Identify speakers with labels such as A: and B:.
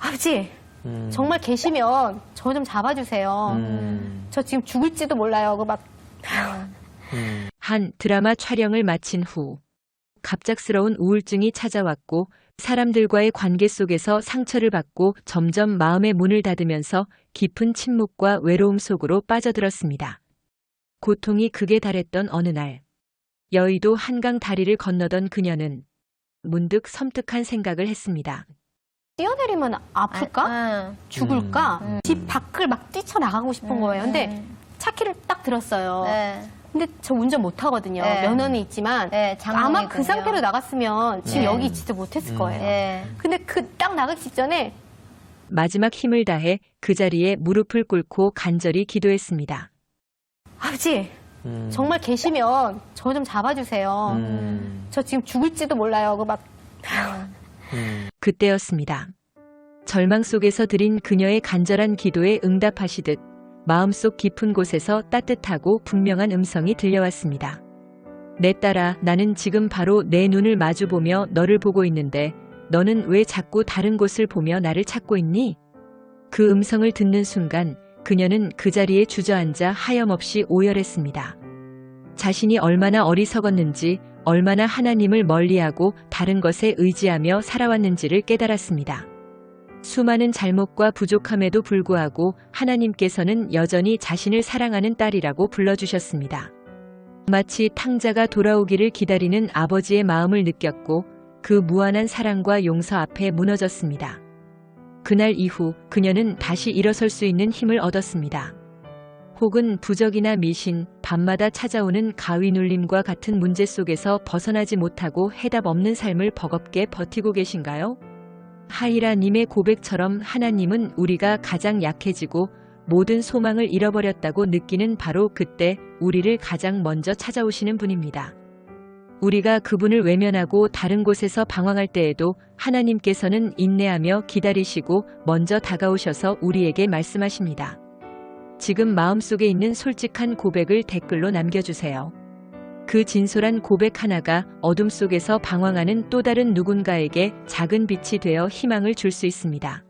A: 아버지,
B: 음.
A: 정말 계시면 저 좀 잡아주세요.
B: 음.
A: 저 지금 죽을지도 몰라요. 그 막,
B: 음.
C: 한 드라마 촬영을 마친 후 갑작스러운 우울증이 찾아왔고 사람들과의 관계 속에서 상처를 받고 점점 마음의 문을 닫으면서 깊은 침묵과 외로움 속으로 빠져들었습니다. 고통이 극에 달했던 어느 날 여의도 한강 다리를 건너던 그녀는 문득 섬뜩한 생각을 했습니다.
A: 뛰어내리면 아플까?
D: 아,
A: 죽을까?
D: 음.
A: 집 밖을 막 뛰쳐나가고 싶은
D: 음,
A: 거예요. 근데
D: 음.
A: 차 키를 딱 들었어요.
D: 네.
A: 근데 저 운전 못 하거든요.
D: 네.
A: 면허는 있지만
D: 네,
A: 아마 그. 상태로 나갔으면 지금
D: 네.
A: 여기 있지도 못했을
B: 음.
A: 거예요.
D: 예.
A: 근데 그 딱 나가기 직전에
C: 마지막 힘을 다해 그 자리에 무릎을 꿇고 간절히 기도했습니다.
A: 아버지,
B: 음.
A: 정말 계시면 저 좀 잡아주세요.
B: 음.
A: 저 지금 죽을지도 몰라요. 그 막,
B: 음.
C: 그때였습니다. 절망 속에서 드린 그녀의 간절한 기도에 응답하시듯 마음속 깊은 곳에서 따뜻하고 분명한 음성이 들려왔습니다. 내 딸아, 나는 지금 바로 내 눈을 마주보며 너를 보고 있는데 너는 왜 자꾸 다른 곳을 보며 나를 찾고 있니? 그 음성을 듣는 순간 그녀는 그 자리에 주저앉아 하염없이 오열했습니다. 자신이 얼마나 어리석었는지 얼마나 하나님을 멀리하고 다른 것에 의지하며 살아왔는지를 깨달았습니다. 수많은 잘못과 부족함에도 불구하고 하나님께서는 여전히 자신을 사랑하는 딸이라고 불러주셨습니다. 마치 탕자가 돌아오기를 기다리는 아버지의 마음을 느꼈고 그 무한한 사랑과 용서 앞에 무너졌습니다. 그날 이후 그녀는 다시 일어설 수 있는 힘을 얻었습니다. 혹은 부적이나 미신, 밤마다 찾아오는 가위 눌림과 같은 문제 속에서 벗어나지 못하고 해답 없는 삶을 버겁게 버티고 계신가요? 하이라님의 고백처럼 하나님은 우리가 가장 약해지고 모든 소망을 잃어버렸다고 느끼는 바로 그때 우리를 가장 먼저 찾아오시는 분입니다. 우리가 그분을 외면하고 다른 곳에서 방황할 때에도 하나님께서는 인내하며 기다리시고 먼저 다가오셔서 우리에게 말씀하십니다. 지금 마음속에 있는 솔직한 고백을 댓글로 남겨주세요. 그 진솔한 고백 하나가 어둠 속에서 방황하는 또 다른 누군가에게 작은 빛이 되어 희망을 줄 수 있습니다.